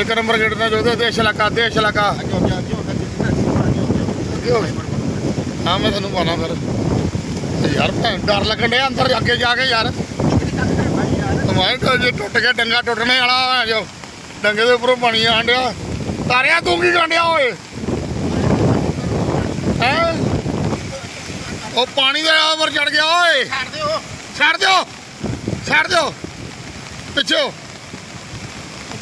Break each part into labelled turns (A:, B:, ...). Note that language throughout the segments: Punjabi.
A: ਇੱਕ ਨੰਬਰ ਗੇਟ ਦਾ ਜੋ ਦੇਸ਼ ਇਲਾਕਾ ਦੇਸ਼ ਇਲਾਕਾ। ਹਾਂ ਮੈਂ ਤੁਹਾਨੂੰ ਪਾਣਾ ਫਿਰ। ਤੇ ਯਾਰ ਭੈਣ ਡਰ ਲੱਗਣ ਡਿਆ ਅੰਦਰ ਅੱਗੇ ਜਾ ਕੇ ਯਾਰ। ਮੈਂ ਤਾਂ ਜੇ ਟੁੱਟ ਗਿਆ ਡੰਗਾ ਟੁੱਟਣੇ ਵਾਲਾ ਆ ਜੋ। ਡੰਗੇ ਦੇ ਉੱਪਰੋਂ ਪਾਣੀ ਆਣ ਡਿਆ। ਤਾਰਿਆ ਤੂੰ ਕੀ ਕਰਨ ਡਿਆ ਓਏ? ਹੈ? ਉਹ ਪਾਣੀ ਦੇ ਉੱਪਰ ਚੜ ਗਿਆ ਓਏ।
B: ਛੱਡ ਦਿਓ।
A: ਛੱਡ ਦਿਓ। ਛੱਡ ਦਿਓ। ਪਿੱਛੇ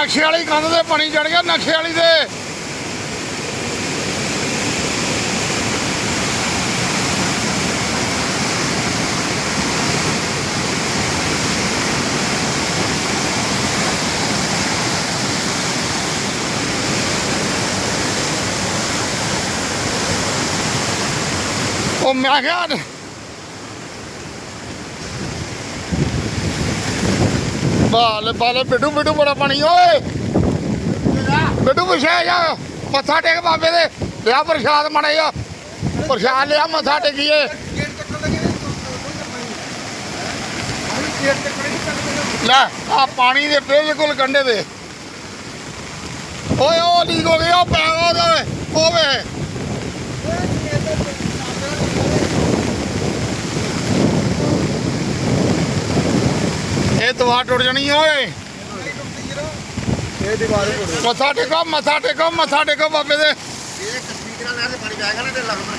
A: ਨਕਸ਼ੇ ਵਾਲੀ ਕੰਧ ਤੇ ਪਾਣੀ ਚੜ ਗਿਆ ਨਕਸ਼ੇ ਵਾਲੀ ਦੇ। ਉਹ ਮੈਂ ਕਿਹਾ ਬਾਲ ਬਾਲ, ਬਿੱਡੂ ਬਿੱਡੂ, ਬੜਾ ਪਾਣੀ, ਓਏ। ਬਿੱਡੂ, ਪਿਛੇ ਜਾ। ਮੱਥਾ ਟੇਕ ਬਾਬੇ ਦੇ। ਲਿਆ ਪ੍ਰਸ਼ਾਦ ਮਣੇ ਆ ਪ੍ਰਸ਼ਾਦ ਲਿਆ, ਮੱਥਾ ਟੇਕੀਏ। ਲੈ ਆ ਪਾਣੀ ਦੇ ਬਿਲਕੁਲ ਕੰਢੇ ਦੇ ਓਏ, ਉਹ ਲੀਕ ਹੋ ਗਿਆ ਪੈ ਉਹਦੇ ਓਵੇ ਇਹ ਦਵਾ ਟੁੱਟ ਜਾਣੀ ਓਏ।
B: ਇਹ ਦੀਵਾਰ ਹੀ
A: ਮੱਥਾ ਟੇਕੋ ਮੱਥਾ ਟੇਕੋ ਮੱਥਾ ਟੇਕੋ ਬਾਬੇ ਦੇ।
B: ਇਹ ਕਸ਼ਮੀਰ ਨਾਲ ਨਾਲ ਪਾਣੀ ਜਾਏਗਾ ਨਾ ਤੇ ਲੱਗ ਪਰ